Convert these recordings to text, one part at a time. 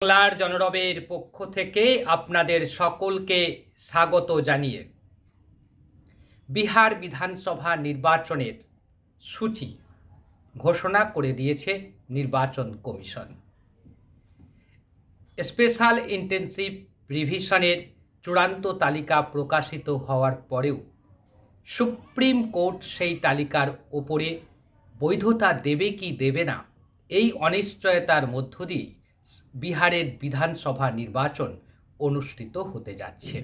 বাংলার জনরবের পক্ষ থেকে আপনাদের সকলকে স্বাগত জানিয়ে বিহার বিধানসভা নির্বাচনের সূচি ঘোষণা করে দিয়েছে নির্বাচন কমিশন। স্পেশাল ইন্টেনসিভ রিভিশনের চূড়ান্ত তালিকা প্রকাশিত হওয়ার পরেও সুপ্রিম কোর্ট সেই তালিকার ওপরে বৈধতা দেবে কি দেবে না, এই অনিশ্চয়তার মধ্য দিয়ে বিহারের বিধানসভা নির্বাচন অনুষ্ঠিত হতে যাচ্ছে।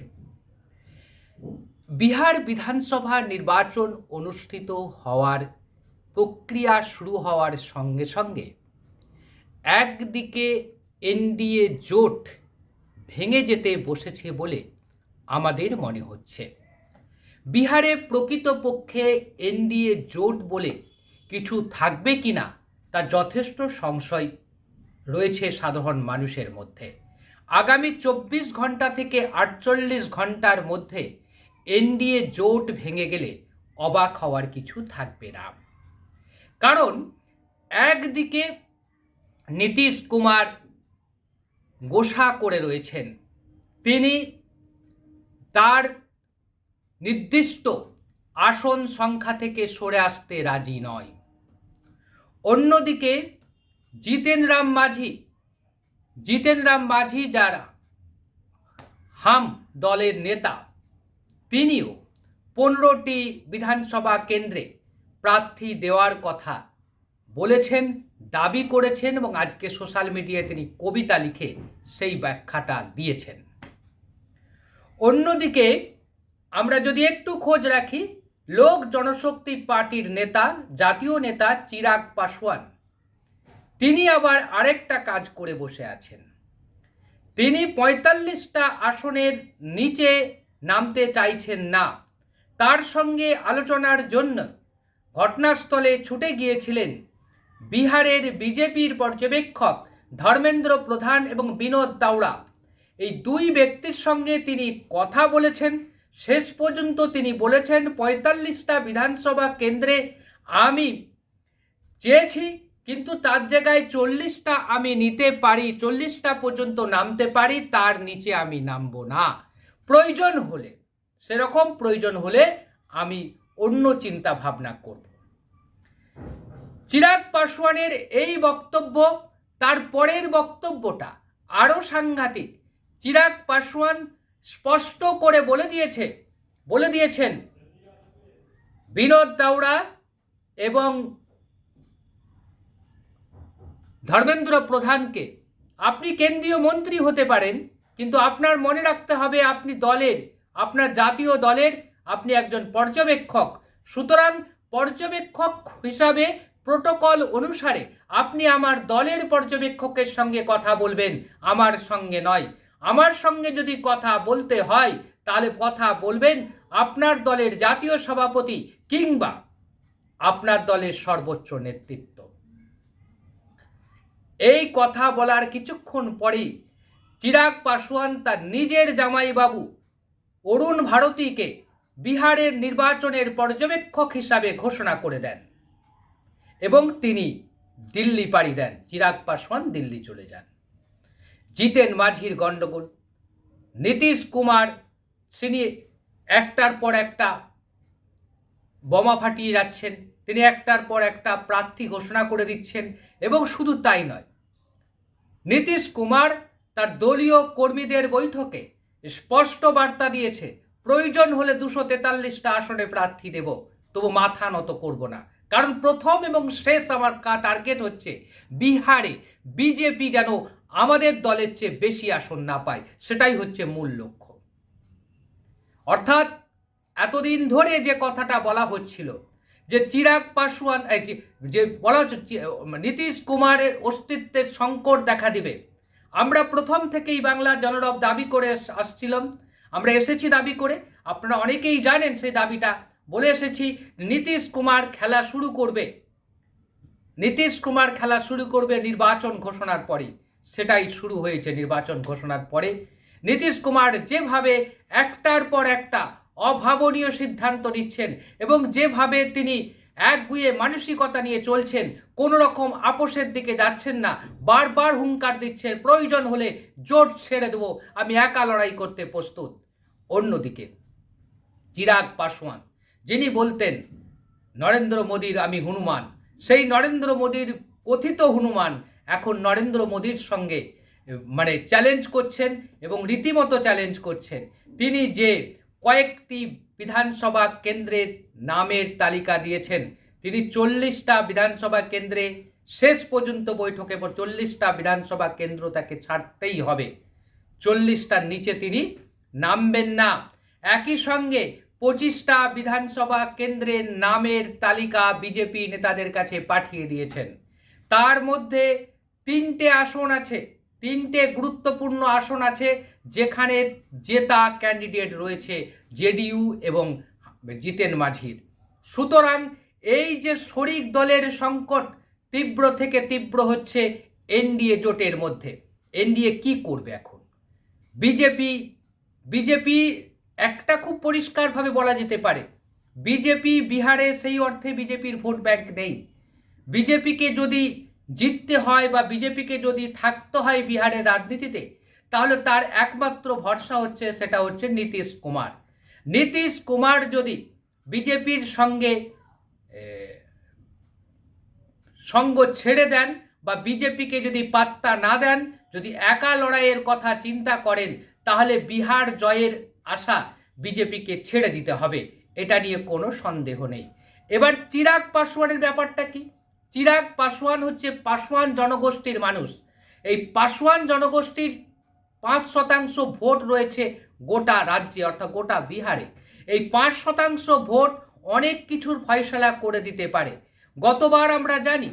বিহার বিধানসভা নির্বাচন অনুষ্ঠিত হওয়ার প্রক্রিয়া শুরু হওয়ার সঙ্গে সঙ্গে একদিকে এনডিএ জোট ভেঙে যেতে বসেছে বলে আমাদের মনে হচ্ছে। বিহারে প্রকৃতপক্ষে এনডিএ জোট বলে কিছু থাকবে কি না তা যথেষ্ট সংশয় রয়েছে সাধারণ মানুষের মধ্যে। আগামী চব্বিশ ঘণ্টা থেকে আটচল্লিশ ঘণ্টার মধ্যে এনডিএ জোট ভেঙে গেলে অবাক হওয়ার কিছু থাকবে না। কারণ একদিকে নীতিশ কুমার গোসা করে রয়েছেন, তিনি তার নির্দিষ্ট আসন সংখ্যা থেকে সরে আসতে রাজি নয়। অন্যদিকে জিতেন রাম মাঝি জিতেন রাম মাঝি যারা, হাম দলের নেতা, তিনিও পনেরোটি বিধানসভা কেন্দ্রে প্রার্থী দেওয়ার কথা বলেছেন, দাবি করেছেন এবং আজকে সোশ্যাল মিডিয়ায় তিনি কবিতা লিখে সেই ব্যাখ্যাটা দিয়েছেন। অন্যদিকে আমরা যদি একটু খোঁজ রাখি, লোক জনশক্তি পার্টির নেতা, জাতীয় নেতা চিরাগ পাসওয়ান তিনি আবার আরেকটা কাজ করে বসে আছেন। তিনি পঁয়তাল্লিশটা আসনের নিচে নামতে চাইছেন না। তার সঙ্গে আলোচনার জন্য ঘটনাস্থলে ছুটে গিয়েছিলেন বিহারের বিজেপির পর্যবেক্ষক ধর্মেন্দ্র প্রধান এবং বিনোদ দাওড়া এই দুই ব্যক্তির সঙ্গে তিনি কথা বলেছেন। শেষ পর্যন্ত তিনি বলেছেন, পঁয়তাল্লিশটা বিধানসভা কেন্দ্রে আমি চেয়েছি কিন্তু তার জায়গায় চল্লিশটা আমি নিতে পারি, চল্লিশটা পর্যন্ত নামতে পারি, তার নিচে আমি নামবো না। প্রয়োজন হলে, সেরকম প্রয়োজন হলে আমি অন্য চিন্তা ভাবনা করব। চিরাগ পাসওয়ানের এই বক্তব্য, তার পরের বক্তব্যটা আরও সাংঘাতিক। চিরাগ পাসওয়ান স্পষ্ট করে বলে দিয়েছে, বলে দিয়েছেন, বিনোদ দাওড়া এবং ধর্মেন্দ্র প্রধানকে, আপনি কেন্দ্রীয় মন্ত্রী হতে পারেন, কিন্তু আপনার মনে রাখতে হবে আপনি দলের, আপনার জাতীয় দলের, আপনি একজন পর্যবেক্ষক। সুতরাং পর্যবেক্ষক হিসাবে প্রোটোকল অনুসারে আপনি আমার দলের পর্যবেক্ষকের সঙ্গে কথা বলবেন, আমার সঙ্গে নয়। আমার সঙ্গে যদি কথা বলতে হয়, তাহলে কথা বলবেন আপনার দলের জাতীয় সভাপতি কিংবা আপনার দলের সর্বোচ্চ নেতৃত্ব। এই কথা বলার কিছুক্ষণ পরেই চিরাগ পাসওয়ান তার নিজের জামাইবাবু অরুণ ভারতীকে বিহারের নির্বাচনের পর্যবেক্ষক হিসাবে ঘোষণা করে দেন এবং তিনি দিল্লি পাড়ি দেন। চিরাগ পাসওয়ান দিল্লি চলে যান। জিতেন মাঝির গণ্ডগোল। নীতিশ কুমার তিনি একটার পর একটা বোমা ফাটিয়ে যাচ্ছেন। তিনি একটার পর একটা প্রার্থী ঘোষণা করে দিচ্ছেন। এবং শুধু তাই নয়, নীতিশ কুমার তার দলীয় কর্মীদের বৈঠকে স্পষ্ট বার্তা দিয়েছে, প্রয়োজন হলে দুশো তেতাল্লিশটা আসনে প্রার্থী দেব, তবু মাথা নত করব না। কারণ প্রথম এবং শেষ আমার টার্গেট হচ্ছে বিহারে বিজেপি যেন আমাদের দলের চেয়ে বেশি আসন না পায়, সেটাই হচ্ছে মূল লক্ষ্য। অর্থাৎ এতদিন ধরে যে কথাটা বলা হচ্ছিল যে চিরাগ পাসওয়ান যে বলা হচ্ছে নীতিশ কুমারের অস্তিত্বের সংকট দেখা দিবে। আমরা প্রথম থেকেই বাংলা জনরব দাবি করে আসছিলাম। আমরা এসেছি দাবি করে। আপনারা অনেকেই জানেন সেই দাবিটা। বলে এসেছি, নীতিশ কুমার খেলা শুরু করবে। নীতিশ কুমার খেলা শুরু করবে নির্বাচন ঘোষণার পরে সেটাই শুরু হয়েছে নির্বাচন ঘোষণার পরে। নীতিশ কুমার যেভাবে একটার পর একটা অভাবনীয় সিদ্ধান্ত নিচ্ছেন এবং যেভাবে তিনি একগুয়ে মানসিকতা নিয়ে চলছেন কোনো রকম আপোষের দিকে যাচ্ছেন না। বারবার হুঙ্কার দিচ্ছেন, প্রয়োজন হলে জোট ছেড়ে দেবো, আমি একা লড়াই করতে প্রস্তুত। অন্যদিকে, চিরাগ পাসওয়ান যিনি বলতেন, নরেন্দ্র মোদীর আমি হনুমান। সেই নরেন্দ্র মোদীর কথিত হনুমান এখন নরেন্দ্র মোদীর সঙ্গে মানে চ্যালেঞ্জ করছেন এবং রীতিমতো চ্যালেঞ্জ করছেন। তিনি যে কয়েকটি বিধানসভা কেন্দ্রের নামের তালিকা দিয়েছেন। তিনি চল্লিশটা বিধানসভা কেন্দ্রে শেষ পর্যন্ত বৈঠকে পর চল্লিশটা বিধানসভা কেন্দ্র তাকে ছাড়তেই হবে। চল্লিশটার নিচে তিনি নামবেন না। একই সঙ্গে পঁচিশটা বিধানসভা কেন্দ্রের নামের তালিকা বিজেপি নেতাদের কাছে পাঠিয়ে দিয়েছেন। তার মধ্যে তিনটে আসন আছে। তিনটে গুরুত্বপূর্ণ আসন আছে, যেখানে জেতা ক্যান্ডিডেট রয়েছে জেডিইউ এবং জিতেন মাঝির। সুতরাং এই যে শরিক দলের সংকট তীব্র থেকে তীব্র হচ্ছে এনডিএ জোটের মধ্যে। এনডিএ কি করবে এখন? বিজেপি বিজেপি একটা খুব পরিষ্কারভাবে বলা যেতে পারে। বিজেপি বিহারে সেই অর্থে বিজেপির ভোট ব্যাংক নেই। বিজেপিকে যদি জিততে হয় বা বিজেপিকে যদি থাকতে হয় বিহারের রাজনীতিতে, তাহলে তার একমাত্র ভরসা হচ্ছে, সেটা হচ্ছে নীতিশ কুমার। নীতিশ কুমার যদি বিজেপির সঙ্গে সঙ্গ ছেড়ে দেন বা বিজেপিকে যদি পাত্তা না দেন, যদি একা লড়াইয়ের কথা চিন্তা করেন, তাহলে বিহার জয়ের আশা বিজেপিকে ছেড়ে দিতে হবে। এটা নিয়ে কোনো সন্দেহ নেই। এবার চিরাগ পাসওয়ানের ব্যাপারটা কি? চিরাগ পাসওয়ান হচ্ছে পাসওয়ান জনগোষ্ঠীর মানুষ। এই পাসওয়ান জনগোষ্ঠীর পাঁচ শতাংশ ভোট রয়েছে গোটা রাজ্যে, অর্থাৎ গোটা বিহারে। এই পাঁচ শতাংশ ভোট অনেক কিছুর ফয়সলা করে দিতে পারে। গতবার আমরা জানি,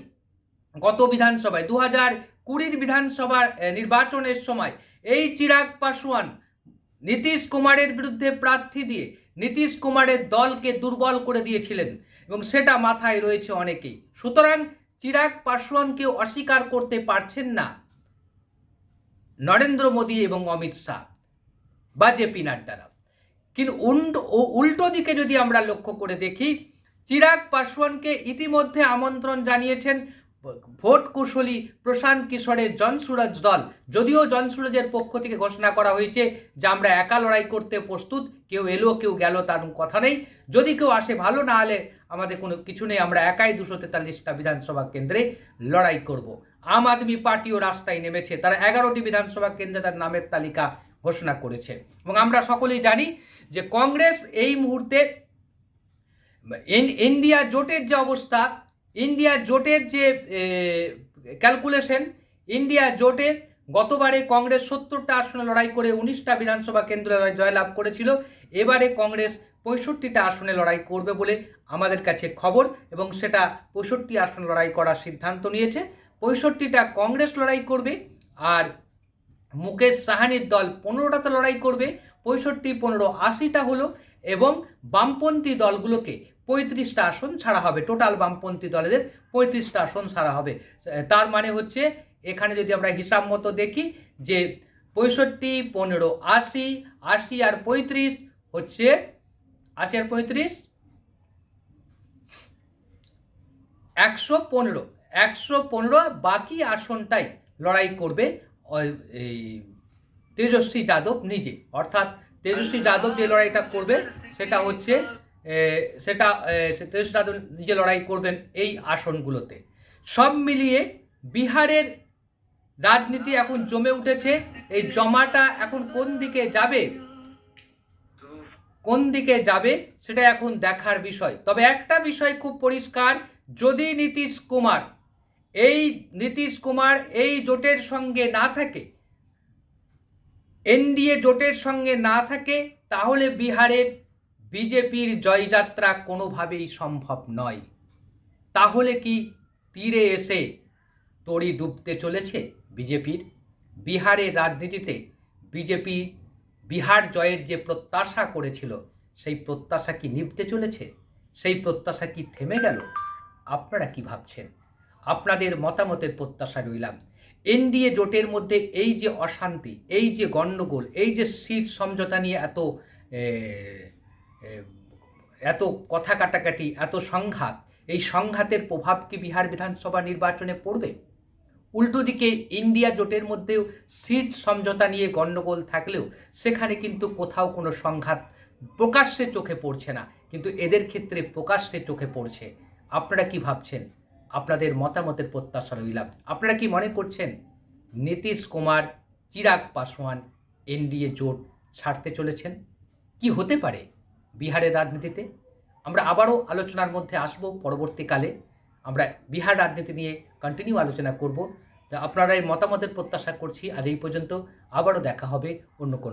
গত বিধানসভায় দু হাজার কুড়ির বিধানসভার নির্বাচনের সময় এই চিরাগ পাসওয়ান নীতিশ কুমারের বিরুদ্ধে প্রার্থী দিয়ে নীতিশ কুমারের দলকে দুর্বল করে দিয়েছিলেন। এবং সেটা মাথায় রয়েছে অনেকেই। সুতরাং চিরাগ পাসওয়ানকে অস্বীকার করতে পারছেন না নরেন্দ্র মোদী এবং অমিত শাহ বা জেপি নাড্ডারা কিন্তু উল্টো ও- উল্টো দিকে যদি আমরা লক্ষ্য করে দেখি, চিরাগ পাসওয়ানকে ইতিমধ্যে আমন্ত্রণ জানিয়েছেন ভোট কুশলী প্রশান্ত কিশোরের জনসুরজ দল। যদিও জনসুরজের পক্ষ থেকে ঘোষণা করা হয়েছে যে আমরা একা লড়াই করতে প্রস্তুত, কেউ এলো, কেউ গেল তার কথা নেই। যদি কেউ আসে ভালো, না হলে আমাদের কোনো কিছু নেই। আমরা একাই দুশো তেতাল্লিশটা বিধানসভা কেন্দ্রে লড়াই করব। আম আদমি পার্টিও রাস্তায় নেমেছে। তারা এগারোটি বিধানসভা কেন্দ্রে তার নামের তালিকা ঘোষণা করেছে। এবং আমরা সকলেই জানি যে কংগ্রেস এই মুহূর্তে ইন্ডিয়া জোটের যে অবস্থা ইন্ডিয়া জোটের যে ক্যালকুলেশন ইন্ডিয়া জোটে গতবারে কংগ্রেস সত্তরটা আসনে লড়াই করে উনিশটা বিধানসভা কেন্দ্রে জয়লাভ করেছিল। এবারে কংগ্রেস পঁয়ষট্টিটা আসনে লড়াই করবে বলে আমাদের কাছে খবর এবং সেটা পঁয়ষট্টি আসন লড়াই করার সিদ্ধান্ত নিয়েছে। পঁয়ষট্টিটা কংগ্রেস লড়াই করবে আর মুকেশ সাহানির দল পনেরোটাতে লড়াই করবে। পঁয়ষট্টি, পনেরো, আশিটা হলো এবং বামপন্থী দলগুলোকে পঁয়ত্রিশটা আসন ছাড়া হবে। টোটাল বামপন্থী দলেদের পঁয়ত্রিশটা আসন ছাড়া হবে। তার মানে হচ্ছে, এখানে যদি আমরা হিসাব মতো দেখি, যে পঁয়ষট্টি, পনেরো, আশি আশি আর পঁয়ত্রিশ হচ্ছে, আশি আর পঁয়ত্রিশ, একশো পনেরো। একশো পনেরো বাকি আসনটাই লড়াই করবে এই তেজস্বী যাদব নিজে। অর্থাৎ তেজস্বী যাদব যে লড়াইটা করবে, সেটা হচ্ছে সেটা তেজস্বী যাদব নিজে লড়াই করবেন এই আসনগুলোতে। সব মিলিয়ে বিহারের রাজনীতি এখন জমে উঠেছে। এই জমাটা এখন কোন দিকে যাবে? কোন দিকে যাবে সেটা এখন দেখার বিষয়। তবে একটা বিষয় খুব পরিষ্কার, যদি নীতিশ কুমার, এই নীতিশ কুমার এই জোটের সঙ্গে না থাকে, এনডিএ জোটের সঙ্গে না থাকে, তাহলে বিহারের বিজেপির জয়যাত্রা কোনোভাবেই সম্ভব নয়। তাহলে কি তীরে এসে তড়ি ডুবতে চলেছে বিজেপির? বিহারের রাজনীতিতে বিজেপি বিহার জয়ের যে প্রত্যাশা করেছিল, সেই প্রত্যাশা কি নিভতে চলেছে? সেই প্রত্যাশা কি থেমে গেল? আপনারা কি ভাবছেন? আপনাদের মতামতের প্রত্যাশা রইলাম। এনডিএ জোটের মধ্যে এই যে অশান্তি, এই যে গণ্ডগোল, এই যে সিট সমঝোতা নিয়ে এত এত কথা কাটাকাটি, এত সংঘাত, এই সংঘাতের প্রভাব কি বিহার বিধানসভা নির্বাচনে পড়বে? উল্টো দিকে ইন্ডিয়া জোটের মধ্যেও সিট সমঝোতা নিয়ে গণ্ডগোল থাকলেও সেখানে কিন্তু কোথাও কোনো সংঘাত প্রকাশ্যে চোখে পড়ছে না, কিন্তু এদের ক্ষেত্রে প্রকাশ্যে চোখে পড়ছে। আপনারা কি ভাবছেন? আপনাদের মতামতের প্রত্যাশা রইলাম আপনারা কি মনে করছেন? নীতিশ কুমার, চিরাগ পাসওয়ান, এনডিএ জোট ছাড়তে চলেছেন? কি হতে পারে? বিহারের রাজনীতিতে। আমরা আবারও আলোচনার মধ্যে আসব পরবর্তীকালে। আমরা বিহার রাজনীতি নিয়ে কন্টিনিউ আলোচনা করব। তা আপনারা এই মতামতের প্রত্যাশা করছি। আজ এই পর্যন্ত আবারও দেখা হবে অন্য কোনো